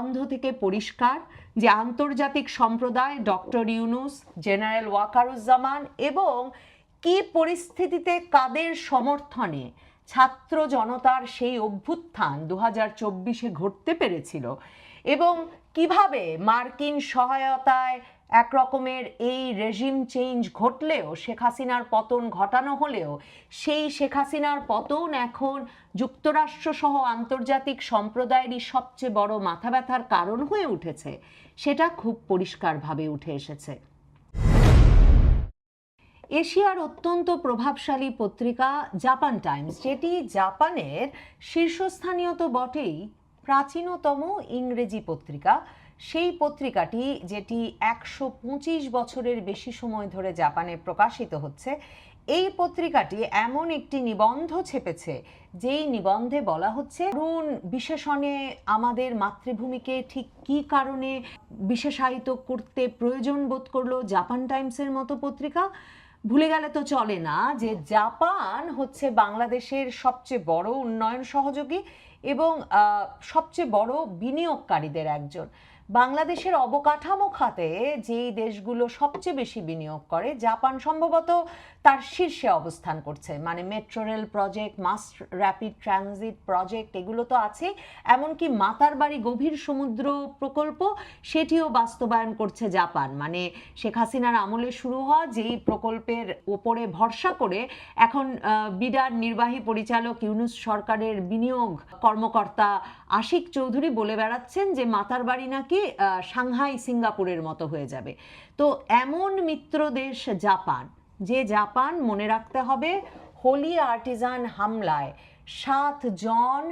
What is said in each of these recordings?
বন্ধ থেকে পরিষ্কার যে আন্তর্জাতিক সম্প্রদায় ডক্টর ইউনুস, জেনারেল ওয়াকারুজ্জামান এবং কি পরিস্থিতিতে কাদের সমর্থনে ছাত্র জনতার সেই অভ্যুত্থান দু হাজার চব্বিশে ঘটতে পেরেছিল এবং কীভাবে মার্কিন সহায়তায় এক রকমের এই রেজিম চেঞ্জ ঘটলেও, শেখ হাসিনার পতন ঘটানো হলেও, সেই শেখ হাসিনার পতন এখন যুক্তরাষ্ট্র সহ আন্তর্জাতিক সম্প্রদায়েরই সবচেয়ে বড় মাথা ব্যথার কারণ হয়ে উঠেছে। সেটা খুব পরিষ্কারভাবে উঠে এসেছে। এশিয়ার অত্যন্ত প্রভাবশালী পত্রিকা জাপান টাইমস, যেটি জাপানের শীর্ষস্থানীয় তো বটেই প্রাচীনতম ইংরেজি পত্রিকা। সেই পত্রিকাটি যেটি একশো পঁচিশ বছরের বেশি সময় ধরে জাপানে প্রকাশিত হচ্ছে, এই পত্রিকাটি এমন একটি নিবন্ধ ছেপেছে, যেই নিবন্ধে বলা হচ্ছে, তরুণ বিশেষণে আমাদের মাতৃভূমিকে ঠিক কী কারণে বিশেষায়িত করতে প্রয়োজন বোধ করল জাপান টাইমসের মতো পত্রিকা? ভুলে গেলে তো চলে না যে জাপান হচ্ছে বাংলাদেশের সবচেয়ে বড় উন্নয়ন সহযোগী এবং সবচেয়ে বড় বিনিয়োগকারীদের একজন। বাংলাদেশের অবকাঠামো খাতে যেই দেশগুলো সবচেয়ে বেশি বিনিয়োগ করে জাপান সম্ভবত তার শীর্ষে অবস্থান করছে। মানে metro rail project mass rapid transit project এগুলো তো আছে। এমনকি মাতার বাড়ি গভীর সমুদ্র প্রকল্প, সেটিও বাস্তবায়ন করছে জাপান। মানে শেখ হাসিনার আমলে শুরু হওয়া যেই প্রকল্পের ওপরে ভরসা করে এখন বিডার নির্বাহী পরিচালক ইউনুস সরকারের বিনিয়োগ কর্মকর্তা আশিক চৌধুরী বলে বেড়াচ্ছেন যে মাতার বাড়ি নাকি সাংহাই, সিঙ্গাপুরের মতো হয়ে যাবে। তো এমন মিত্র দেশ জাপান যে জাপান মনে রাখতে হবে, হোলি আর্টিজান হামলায় সাত জন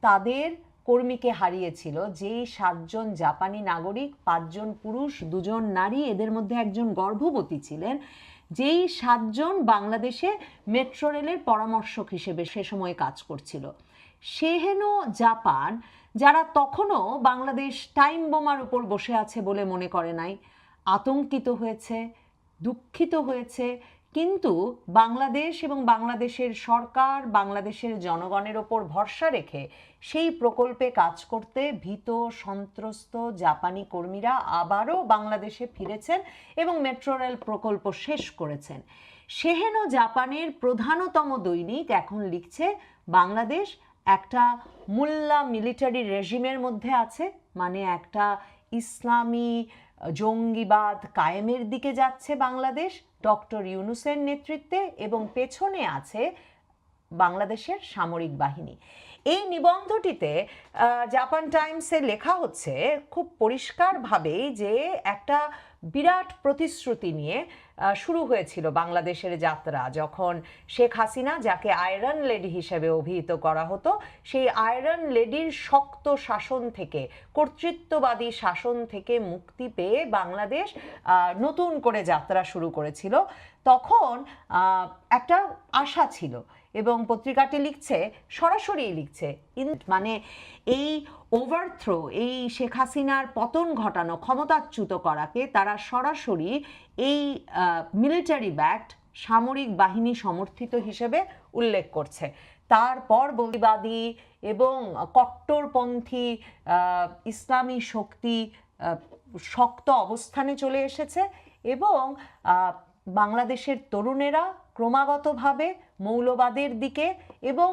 তাদের কর্মীকে হারিয়েছিল। যেই সাতজন জাপানি নাগরিক, পাঁচজন পুরুষ, দুজন নারী, এদের মধ্যে একজন গর্ভবতী ছিলেন। যেই সাতজন বাংলাদেশে মেট্রো রেলের পরামর্শক হিসেবে সে সময় কাজ করছিল। সেহেন জাপান, যারা তখনও বাংলাদেশ টাইম বোমার উপর বসে আছে বলে মনে করে নাই, আতঙ্কিত হয়েছে, দুঃখিত হয়েছে কিন্তু বাংলাদেশ এবং বাংলাদেশের সরকার, বাংলাদেশের জনগণের ওপর ভরসা রেখে সেই প্রকল্পে কাজ করতে ভীত, সন্ত্রস্ত জাপানি কর্মীরা আবারও বাংলাদেশে ফিরেছেন এবং মেট্রো রেল প্রকল্প শেষ করেছেন। সেহেন জাপানের প্রধানতম দৈনিক এখন লিখছে, বাংলাদেশ একটা মুল্লা মিলিটারি রেজিমের মধ্যে আছে মানে একটা ইসলামী জঙ্গিবাদ কায়েমের দিকে যাচ্ছে বাংলাদেশ। ডক্টর ইউনুসের নেতৃত্বে এবং পেছনে আছে বাংলাদেশের সামরিক বাহিনী। এই নিবন্ধটিতে জাপান টাইমসে লেখা হচ্ছে খুব পরিষ্কারভাবেই যে একটা বিরাট প্রতিশ্রুতি নিয়ে শুরু হয়েছিল বাংলাদেশের যাত্রা। যখন শেখ হাসিনা, যাকে আয়রন লেডি হিসেবে অভিহিত করা হতো, সেই আয়রন লেডির শক্ত শাসন থেকে, কর্তৃত্ববাদী শাসন থেকে মুক্তি পেয়ে বাংলাদেশ নতুন করে যাত্রা শুরু করেছিল। তখন একটা আশা ছিল এবং পত্রিকাটি লিখছে সরাসরি লিখছে। মানে এই ওভারথ্রো এই শেখ হাসিনার পতন ঘটানো, ক্ষমতাচ্যুত করাকে তারা সরাসরি এই মিলিটারি ব্যাক্ট সামরিক বাহিনী সমর্থিত হিসেবে উল্লেখ করছে। তারপর বন্দিবাদী এবং কট্টরপন্থী ইসলামী শক্তি শক্ত অবস্থানে চলে এসেছে এবং বাংলাদেশের তরুণেরা ক্রমাগতভাবে মৌলবাদের দিকে এবং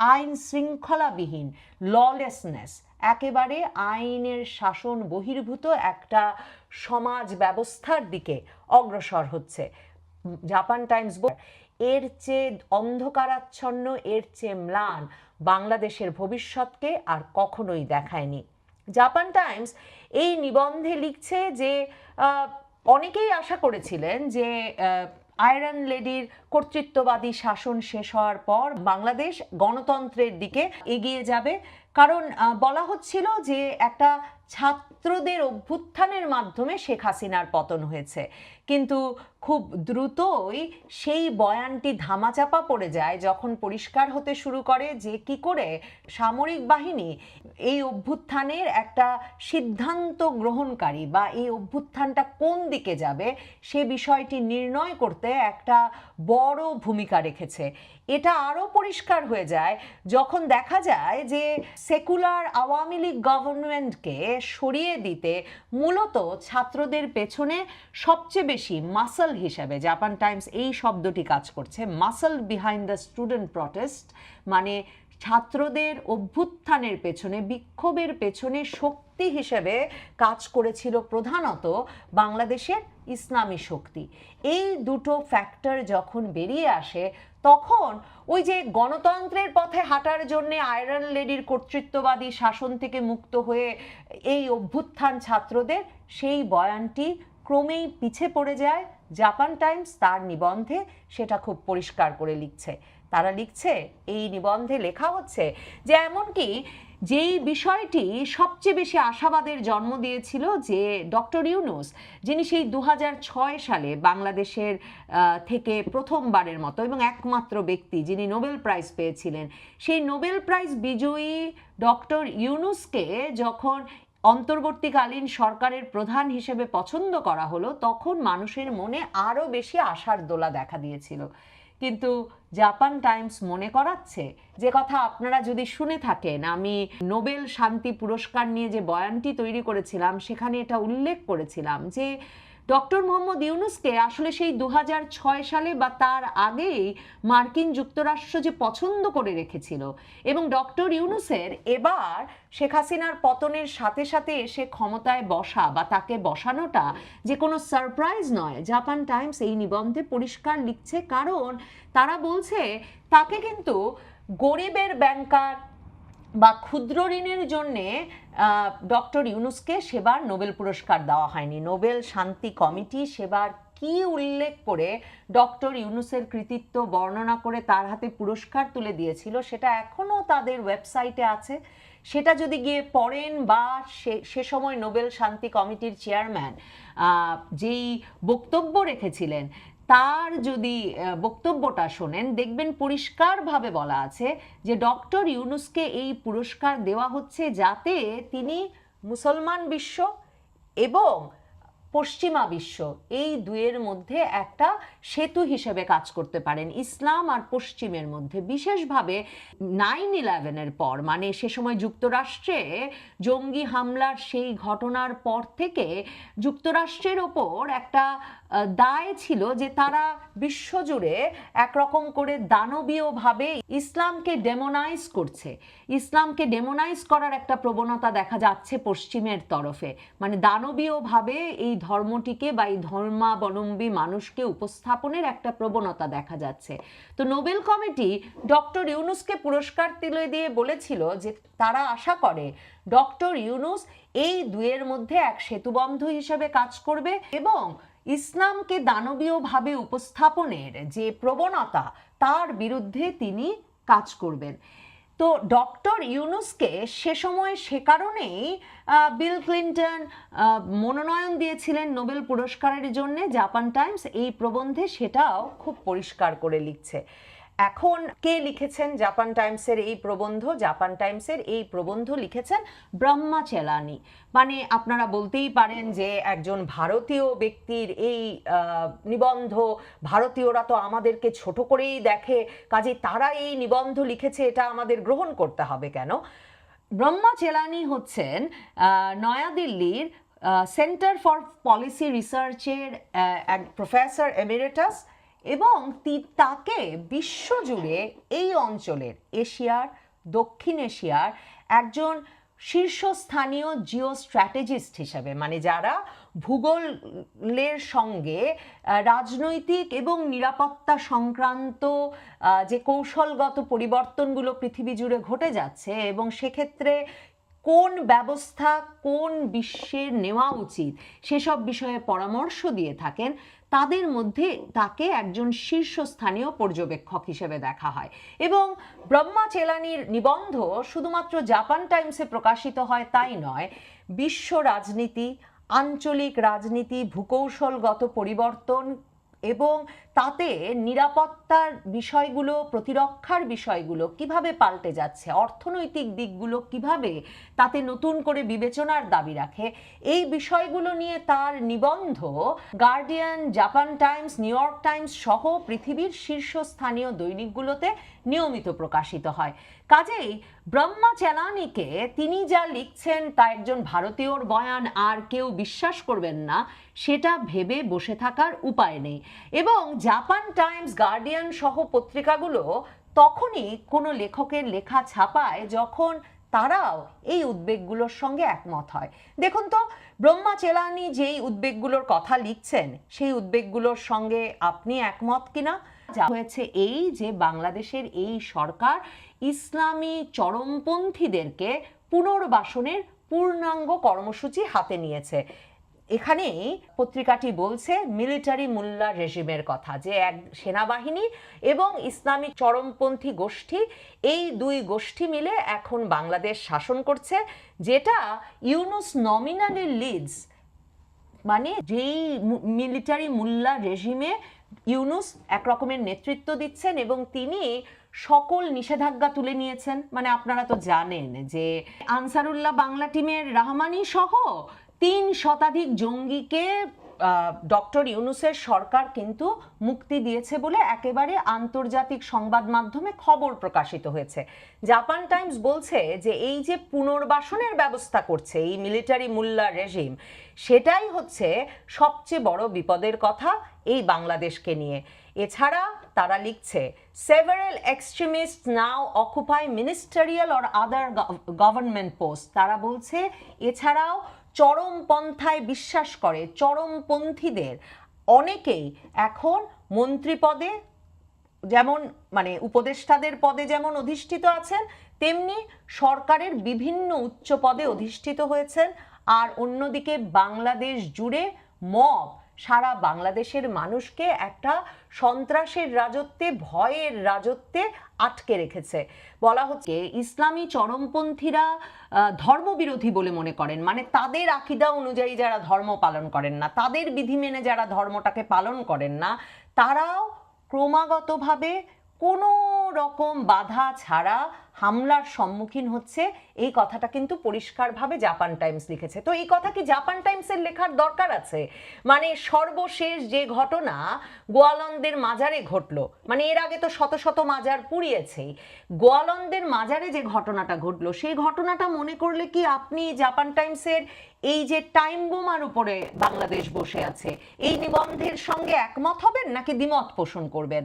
আইন শৃঙ্খলাবিহীন ললেসনেস একেবারে আইনের শাসন বহির্ভূত একটা সমাজ ব্যবস্থার দিকে অগ্রসর হচ্ছে। জাপান টাইমস এর চেয়ে অন্ধকারাচ্ছন্ন, এর চেয়ে ম্লান বাংলাদেশের ভবিষ্যৎকে আর কখনোই দেখায়নি। জাপান টাইমস এই নিবন্ধে লিখছে যে অনেকেই আশা করেছিলেন যে আয়রন লেডির কর্তৃত্ববাদী শাসন শেষ হওয়ার পর বাংলাদেশ গণতন্ত্রের দিকে এগিয়ে যাবে। কারণ বলা হচ্ছিল যে একটা ছাত্রদের অভ্যুত্থানের মাধ্যমে শেখ হাসিনার পতন হয়েছে। কিন্তু খুব দ্রুতই সেই বয়ানটি ধামাচাপা পড়ে যায় যখন পরিষ্কার হতে শুরু করে যে কি করে সামরিক বাহিনী এই অভ্যুত্থানের একটা সিদ্ধান্ত গ্রহণকারী বা এই অভ্যুত্থানটা কোন দিকে যাবে সে বিষয়টি নির্ণয় করতে একটা বড় ভূমিকা রেখেছে। এটা আরও পরিষ্কার হয়ে যায় যখন দেখা যায় যে সেকুলার আওয়ামী লীগ গভর্নমেন্টকে সরিয়ে দিতে মূলত ছাত্রদের পেছনে সবচেয়ে বেশি মাসল হিসেবে জাপান টাইমস এই শব্দটি কাজ করছে muscle behind the student protest মানে ছাত্রদের অভ্যুত্থানের পেছনে, বিক্ষোভের পেছনে শক্তি হিসেবে কাজ করেছিল প্রধানত বাংলাদেশের ইসলামী শক্তি। এই দুটো ফ্যাক্টর যখন বেরিয়ে আসে তখন ওই যে গণতন্ত্রের পথে হাঁটার জন্য আয়রন লেডির কর্তৃত্ববাদী শাসন থেকে মুক্ত হয়ে এই অভ্যুত্থান ছাত্রদের, সেই বয়ানটি ক্রমেই পিছে পড়ে যায়। জাপান টাইমস তার নিবন্ধে সেটা খুব পরিষ্কার করে লিখছে। তারা লিখছে, এই নিবন্ধে লেখা হচ্ছে যে এমনকি যেই বিষয়টি সবচেয়ে বেশি আশাবাদের জন্ম দিয়েছিল যে ডক্টর ইউনুস, যিনি সেই দু হাজার ছয় সালে বাংলাদেশের থেকে প্রথমবারের মতো এবং একমাত্র ব্যক্তি যিনি নোবেল প্রাইজ পেয়েছিলেন, সেই নোবেল প্রাইজ বিজয়ী ডক্টর ইউনুসকে যখন অন্তর্বর্তীকালীন সরকারের প্রধান হিসেবে পছন্দ করা হলো, তখন মানুষের মনে আরও বেশি আশার দোলা দেখা দিয়েছিল। কিন্তু জাপান টাইমস মনে করাচ্ছে? যে কথা আপনারা যদি শুনে থাকেন, আমি নোবেল শান্তি পুরস্কার নিয়ে যে বয়ানটি তৈরি করেছিলাম, সেখানে এটা উল্লেখ করেছিলাম যে ডক্টর মোহাম্মদ ইউনুসকে আসলে সেই দু হাজার ছয় সালে বা তার আগেই মার্কিন যুক্তরাষ্ট্র যে পছন্দ করে রেখেছিল। এবং ডক্টর ইউনুসের এবার শেখ হাসিনার পতনের সাথে সাথে এসে ক্ষমতায় বসা বা তাকে বসানোটা যে কোনো সারপ্রাইজ নয়। জাপান টাইমস এই নিবন্ধে পরিষ্কার লিখছে, কারণ তারা বলছে, তাকে কিন্তু গরিবের ব্যাংকার বা ক্ষুদ্র ঋণের জন্যে ডক্টর ইউনুসকে সেবার নোবেল পুরস্কার দেওয়া হয়নি। নোবেল শান্তি কমিটি সেবার কি উল্লেখ করে ডক্টর ইউনুসের কৃতিত্ব বর্ণনা করে তার হাতে পুরস্কার তুলে দিয়েছিল, সেটা এখনও তাদের ওয়েবসাইটে আছে। সেটা যদি গিয়ে পড়েন বা সে সময় নোবেল শান্তি কমিটির চেয়ারম্যান যেই বক্তব্য রেখেছিলেন তার যদি বক্তব্যটা শোনেন, দেখবেন পরিষ্কারভাবে বলা আছে যে ডক্টর ইউনুসকে এই পুরস্কার দেওয়া হচ্ছে যাতে তিনি মুসলমান বিশ্ব এবং পশ্চিমা বিশ্ব এই দুয়ের মধ্যে একটা সেতু হিসেবে কাজ করতে পারেন। ইসলাম আর পশ্চিমের মধ্যে। বিশেষভাবে নাইন ইলেভেনের পর মানে সে সময় যুক্তরাষ্ট্রে জঙ্গি হামলার সেই ঘটনার পর থেকে যুক্তরাষ্ট্রের ওপর একটা দায় ছিল যে তারা বিশ্বজুড়ে একরকম করে দানবীয়ভাবে ইসলামকে ডেমোনাইজ করছে। ইসলামকে ডেমোনাইজ করার একটা প্রবণতা দেখা যাচ্ছে পশ্চিমের তরফে। মানে দানবীয়ভাবে এই ধর্মটিকে বা এই ধর্মাবলম্বী মানুষকে উপস্থাপনের একটা প্রবণতা দেখা যাচ্ছে। তো নোবেল কমিটি ডক্টর ইউনুসকে পুরস্কার তুলে দিয়ে বলেছিল যে তারা আশা করে ডক্টর ইউনুস এই দুয়ের মধ্যে এক সেতুবন্ধ হিসেবে কাজ করবে এবং ইসলামকে দানবীয়ভাবে উপস্থাপনের যে প্রবণতা, তার বিরুদ্ধে তিনি কাজ করবেন। তো ডক্টর ইউনুসকে সে সময় সে কারণেই বিল ক্লিন্টন মনোনয়ন দিয়েছিলেন নোবেল পুরস্কারের জন্য। জাপান টাইমস এই প্রবন্ধে সেটাও খুব পরিষ্কার করে লিখছে। এখন কে লিখেছেন? জাপান টাইমসের এই প্রবন্ধ, জাপান টাইমসের এই প্রবন্ধ লিখেছেন ব্রহ্মা চেলানি। মানে আপনারা বলতেই পারেন যে একজন ভারতীয় ব্যক্তির এই নিবন্ধ, ভারতীয়রা তো আমাদেরকে ছোট করেই দেখে, কাজে তারা এই নিবন্ধ লিখেছে, এটা আমাদের গ্রহণ করতে হবে কেন? ব্রহ্মা চেলানি হচ্ছেন নয়াদিল্লির সেন্টার ফর পলিসি রিসার্চের এক প্রফেসর এমিরেটাস এবং তাকে বিশ্বজুড়ে এই অঞ্চলের এশিয়ার, দক্ষিণ এশিয়ার একজন শীর্ষস্থানীয় জিও স্ট্র্যাটেজিস্ট হিসাবে মানে যারা ভূগোলের সঙ্গে রাজনৈতিক এবং নিরাপত্তা সংক্রান্ত যে কৌশলগত পরিবর্তনগুলো পৃথিবী জুড়ে ঘটে যাচ্ছে এবং সেক্ষেত্রে কোন ব্যবস্থা কোন বিশ্বের নেওয়া উচিত? সেসব বিষয়ে পরামর্শ দিয়ে থাকেন। তাদের মধ্যে তাকে একজন শীর্ষস্থানীয় পর্যবেক্ষক হিসেবে দেখা হয়। এবং ব্রহ্মা চেলানির নিবন্ধ শুধুমাত্র জাপান টাইমসে প্রকাশিত হয় তাই নয়, বিশ্ব রাজনীতি, আঞ্চলিক রাজনীতি, ভূকৌশলগত পরিবর্তন এবং তাতে নিরাপত্তার বিষয়গুলো, প্রতিরক্ষার বিষয়গুলো কীভাবে পাল্টে যাচ্ছে, অর্থনৈতিক দিকগুলো কীভাবে তাতে নতুন করে বিবেচনার দাবি রাখে, এই বিষয়গুলো নিয়ে তার নিবন্ধ Guardian, Japan Times, New York Times সহ পৃথিবীর শীর্ষস্থানীয় দৈনিকগুলোতে নিয়মিত প্রকাশিত হয়। কাজেই ব্রহ্মা চেলানিকে তিনি যা লিখছেন তা একজন ভারতীয়র বয়ান, আর কেউ বিশ্বাস করবেন না, সেটা ভেবে বসে থাকার উপায় নেই। এবং জাপান টাইমস গার্ডিয়ান সহ পত্রিকাগুলো তখনই কোনো লেখকের লেখা ছাপায় যখন তারাও এই উদ্বেগগুলোর সঙ্গে একমত হয়। দেখুন তো, ব্রহ্মা চেলানি যেই উদ্বেগগুলোর কথা লিখছেন, সেই উদ্বেগগুলোর সঙ্গে আপনি একমত কিনা? যা হয়েছে এই যে বাংলাদেশের এই সরকার ইসলামী চরমপন্থীদেরকে পুনর্বাসনের পূর্ণাঙ্গ কর্মসূচি হাতে নিয়েছে। এখানেই পত্রিকাটি বলছে, মিলিটারি মুল্লা রেজিমের কথা যে এক সেনাবাহিনী এবং ইসলামিক চরমপন্থী গোষ্ঠী, এই দুই গোষ্ঠী মিলে এখন বাংলাদেশ শাসন করছে, যেটা ইউনুস নমিনালি লিডস মানে যেই মিলিটারি মুল্লা রেজিমে ইউনুস এক রকমের নেতৃত্ব দিচ্ছেন এবং তিনি সকল নিষেধাজ্ঞা তুলে নিয়েছেন। মানে আপনারা তো জানেন যে আনসারুল্লাহ বাংলা টিমের রাহমানি সহ তিন শতাধিক জঙ্গিকে ডক্টর ইউনুসের সরকার কিন্তু মুক্তি দিয়েছে বলে একেবারে আন্তর্জাতিক সংবাদ মাধ্যমে খবর প্রকাশিত হয়েছে। জাপান টাইমস বলছে যে এই যে পুনর্বাসনের ব্যবস্থা করছে এই মিলিটারি মুল্লা রেজিম, সেটাই হচ্ছে সবচেয়ে বড় বিপদের কথা এই বাংলাদেশকে নিয়ে। এছাড়া তারা লিখছে several extremist now occupy ministerial or other government post তারা বলছে, এছাড়াও চরমপন্থায় বিশ্বাস করে চরমপন্থীদের অনেকেই এখন মন্ত্রী পদে যেমন মানে উপদেষ্টাদের পদে যেমন অধিষ্ঠিত আছেন, তেমনি সরকারের বিভিন্ন উচ্চ পদে অধিষ্ঠিত হয়েছেন। আর অন্যদিকে বাংলাদেশ জুড়ে মব সারা বাংলাদেশের মানুষকে একটা সন্ত্রাসের রাজত্বে, ভয়ের রাজত্বে আটকে রেখেছে। বলা হচ্ছে ইসলামী চরমপন্থীরা ধর্মবিরোধী বলে মনে করেন। মানে তাদের আকিদা অনুযায়ী যারা ধর্ম পালন করেন না, তাদের বিধি মেনে যারা ধর্মটাকে পালন করেন না, তারাও ক্রমাগতভাবে কোনো রকম বাধা ছাড়া হামলার সম্মুখীন হচ্ছে। এই কথাটা কিন্তু পরিষ্কারভাবে জাপান টাইমস লিখেছে। তো এই কথা কি জাপান টাইমসের লেখার দরকার আছে? মানে সর্বশেষ যে ঘটনা গোয়ালন্দের মাজারে ঘটলো মানে এর আগে তো শত শত মাজার পুড়িয়েছেই। গোয়ালন্দের মাজারে যে ঘটনাটা ঘটলো, সেই ঘটনাটা মনে করলে কি আপনি জাপান টাইমসের এই যে টাইম বোমার উপরে বাংলাদেশ বসে আছে, এই নিবন্ধের সঙ্গে একমত হবেন নাকি দ্বিমত পোষণ করবেন?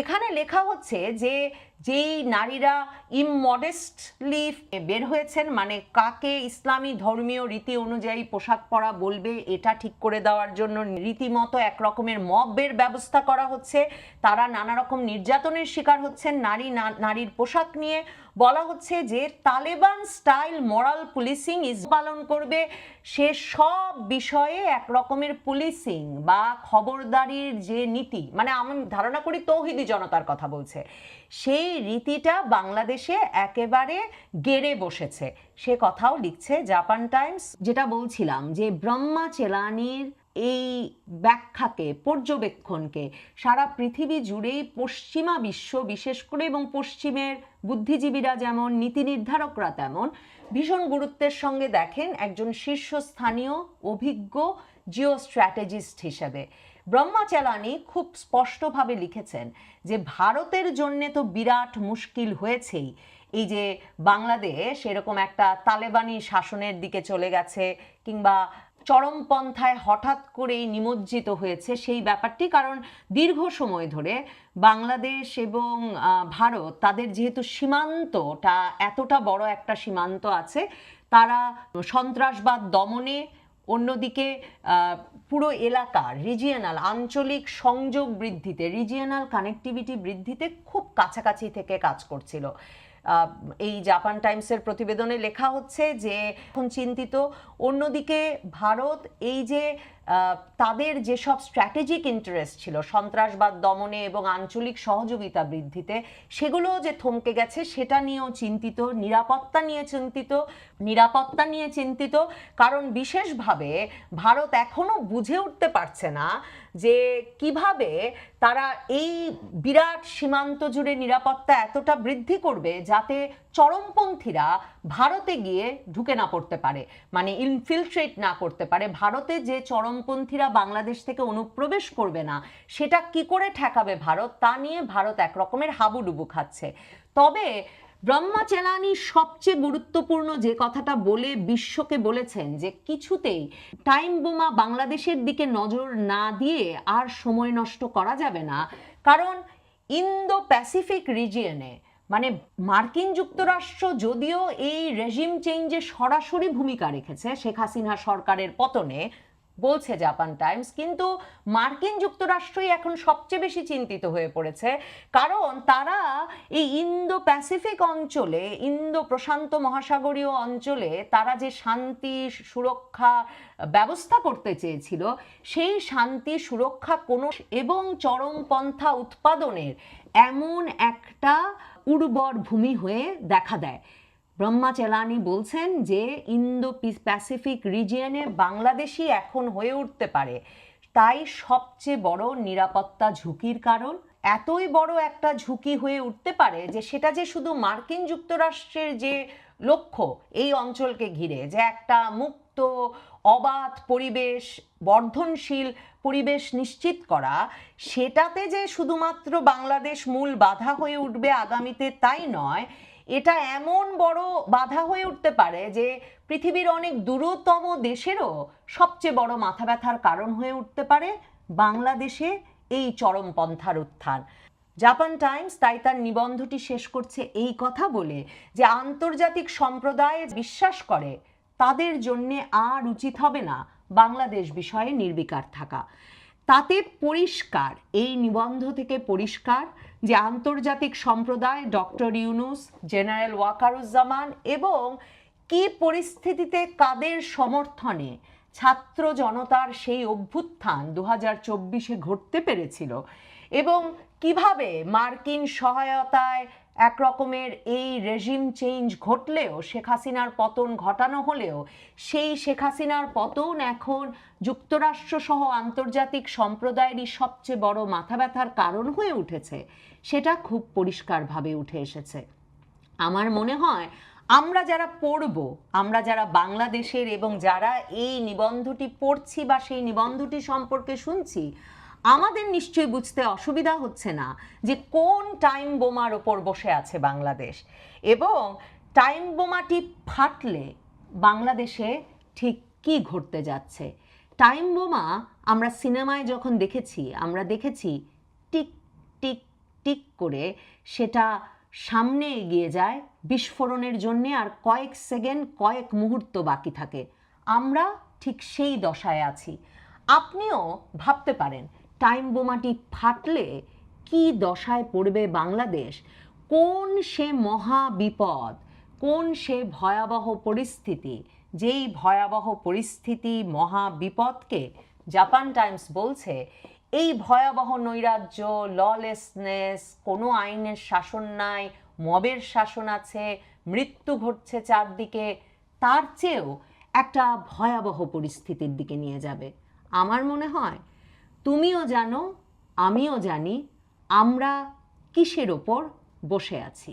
এখানে লেখা হচ্ছে যে যেই নারীরা ইমমডেস্টলি বের হয়েছেন মানে কাকে ইসলামী ধর্মীয় রীতি অনুযায়ী পোশাক পরা বলবে, এটা ঠিক করে দেওয়ার জন্য রীতিমতো এক রকমের মবের ব্যবস্থা করা হচ্ছে। তারা নানা রকম নির্যাতনের শিকার হচ্ছেন, নারী নারীর পোশাক নিয়ে। বলা হচ্ছে যে তালেবান স্টাইল মরাল পুলিশিং ইস পালন করবে। সে সব বিষয়ে এক রকমের পুলিশিং বা খবরদারির যে নীতি মানে আমি ধারণা করি তৌহিদি জনতার কথা বলছে। সেই রীতিটা বাংলাদেশে একেবারে গেড়ে বসেছে। সে কথাও লিখছে জাপান টাইমস, যেটা বলছিলাম যে ব্রহ্মা চেলানির এই ব্যাখ্যাকে, পর্যবেক্ষণকে সারা পৃথিবী জুড়েই পশ্চিমা বিশ্ব, বিশেষ করে এবং পশ্চিমের বুদ্ধিজীবীরা যেমন, নীতি নির্ধারকরা তেমন, ভীষণ গুরুত্বের সঙ্গে দেখেন একজন শীর্ষস্থানীয় অভিজ্ঞ জিও স্ট্র্যাটেজিস্ট হিসেবে। ব্রহ্মাচালানি খুব স্পষ্টভাবে লিখেছেন যে ভারতের জন্যে তো বিরাট মুশকিল হয়েছেই। এই যে বাংলাদেশ এরকম একটা তালেবানি শাসনের দিকে চলে গেছে কিংবা চরমপন্থায় হঠাৎ করেই নিমজ্জিত হয়েছে সেই ব্যাপারটি, কারণ দীর্ঘ সময় ধরে বাংলাদেশ এবং ভারত তাদের যেহেতু সীমান্তটা এতটা বড় একটা সীমান্ত আছে, তারা সন্ত্রাসবাদ দমনে অন্যদিকে পুরো এলাকা রিজিয়নাল আঞ্চলিক সংযোগ বৃদ্ধিতে রিজিয়নাল কানেক্টিভিটি বৃদ্ধিতে খুব কাছাকাছি থেকে কাজ করছিল। এই জাপান টাইমসের প্রতিবেদনে লেখা হচ্ছে যে, এখন চিন্তিত। অন্যদিকে, ভারত, এই যে তাদের যেসব স্ট্র্যাটেজিক ইন্টারেস্ট ছিল, সন্ত্রাসবাদ, দমনে এবং আঞ্চলিক সহযোগিতা বৃদ্ধিতে, সেগুলো যে থমকে গেছে, সেটা নিয়েও চিন্তিত, নিরাপত্তা নিয়ে চিন্তিত, নিরাপত্তা নিয়ে চিন্তিত, কারণ বিশেষভাবে ভারত এখনও বুঝে উঠতে পারছে না যে কীভাবে তারা এই বিরাট সীমান্ত জুড়ে নিরাপত্তা এতটা বৃদ্ধি করবে যাতে চরমপন্থীরা ভারতে গিয়ে ঢুকে না পড়তে পারে মানে ইনফিলট্রেট না করতে পারে। ভারতে যে চরমপন্থীরা বাংলাদেশ থেকে অনুপ্রবেশ করবে না, সেটা কি করে ঠেকাবে ভারত? তা নিয়ে ভারত এক রকমের হাবুডুবু খাচ্ছে। তবে ব্রহ্মা চেলানি সবচেয়ে গুরুত্বপূর্ণ যে কথাটা বলে বিশ্বকে বলেছেন যে কিছুতেই টাইম বোমা বাংলাদেশের দিকে নজর না দিয়ে আর সময় নষ্ট করা যাবে না। কারণ ইন্দো প্যাসিফিক রিজিয়নে মানে মার্কিন যুক্তরাষ্ট্র যদিও এই রেজিম চেঞ্জে সরাসরি ভূমিকা রেখেছে শেখ হাসিনা সরকারের পতনে বলছে জাপান টাইমস, কিন্তু মার্কিন যুক্তরাষ্ট্রই এখন সবচেয়ে বেশি চিন্তিত হয়ে পড়েছে। কারণ তারা এই ইন্দো প্যাসিফিক অঞ্চলে, ইন্দো প্রশান্ত মহাসাগরীয় অঞ্চলে তারা যে শান্তি সুরক্ষা ব্যবস্থা করতে চেয়েছিল, সেই শান্তি সুরক্ষা কোনো এবং চরমপন্থা উৎপাদনের এমন একটা উর্বর ভূমি হয়ে দেখা দেয়। ব্রহ্মা চেলানি বলছেন যে ইন্দো প্যাসিফিক রিজিয়নে বাংলাদেশই এখন হয়ে উঠতে পারে। তাই সবচেয়ে বড় নিরাপত্তা ঝুঁকির কারণ, এতই বড় একটা ঝুঁকি হয়ে উঠতে পারে যে সেটা যে শুধু মার্কিন যুক্তরাষ্ট্রের যে লক্ষ্য, এই অঞ্চলকে ঘিরে, যে একটা মুক্ত, অবাধ পরিবেশ, বর্ধনশীল পরিবেশ নিশ্চিত করা, সেটাতে যে শুধুমাত্র বাংলাদেশ মূল বাধা হয়ে উঠবে আগামীতে তাই নয় এটা এমন বড় বাধা হয়ে উঠতে পারে যে পৃথিবীর অনেক দূরতম দেশেরও সবচেয়ে বড় মাথা ব্যথার কারণ হয়ে উঠতে পারে বাংলাদেশে এই চরমপন্থার উত্থান। জাপান টাইমস তাই তার নিবন্ধটি শেষ করছে এই কথা বলে যে আন্তর্জাতিক সম্প্রদায় বিশ্বাস করে তাদের জন্যে আর উচিত হবে না বাংলাদেশ বিষয়ে নির্বিকার থাকা। তাতে পরিষ্কার, এই নিবন্ধ থেকে পরিষ্কার যে আন্তর্জাতিক সম্প্রদায় ডক্টর ইউনুস, জেনারেল ওয়াকারুজ্জামান এবং কি পরিস্থিতিতে কাদের সমর্থনে ছাত্র জনতার সেই অভ্যুত্থান দু হাজার চব্বিশে ঘটতে পেরেছিল এবং কীভাবে মার্কিন সহায়তায় এক রকমের এই রেজিম চেঞ্জ ঘটলেও, শেখ হাসিনার পতন ঘটানো হলেও, সেই শেখ হাসিনার পতন এখন যুক্তরাষ্ট্র সহ আন্তর্জাতিক সম্প্রদায়েরই সবচেয়ে বড় মাথা ব্যথার কারণ হয়ে উঠেছে। সেটা খুব পরিষ্কারভাবে উঠে এসেছে। আমার মনে হয় আমরা যারা পড়ব, আমরা যারা বাংলাদেশের এবং যারা এই নিবন্ধটি পড়ছি বা সেই নিবন্ধটি সম্পর্কে শুনছি, আমাদের নিশ্চয়ই বুঝতে অসুবিধা হচ্ছে না যে কোন টাইম বোমার ওপর বসে আছে বাংলাদেশ। এবং টাইম বোমাটি ফাটলে বাংলাদেশে ঠিক কি ঘটতে যাচ্ছে? টাইম বোমা আমরা সিনেমায় যখন দেখেছি, আমরা দেখেছি টিক টিক করে সেটা সামনে এগিয়ে যায় বিস্ফোরণের জন্যে আর কয়েক সেকেন্ড, কয়েক মুহূর্ত বাকি থাকে। আমরা ঠিক সেই দশায় আছি। আপনিও ভাবতে পারেন, টাইম বোমাটি ফাটলে কি দশায় পড়বে বাংলাদেশ? কোন সে মহা বিপদ? কোন সে ভয়াবহ পরিস্থিতি? যেই ভয়াবহ পরিস্থিতি মহা বিপদকে জাপান টাইমস বলছে এই ভয়াবহ নৈরাজ্য ললেসনেস কোনো আইনের শাসন নাই, মবের শাসন আছে, মৃত্যু ঘটছে চারদিকে, তার চেয়েও একটা ভয়াবহ পরিস্থিতির দিকে নিয়ে যাবে। আমার মনে হয়, তুমিও জানো, আমিও জানি, আমরা কিসের ওপর বসে আছি?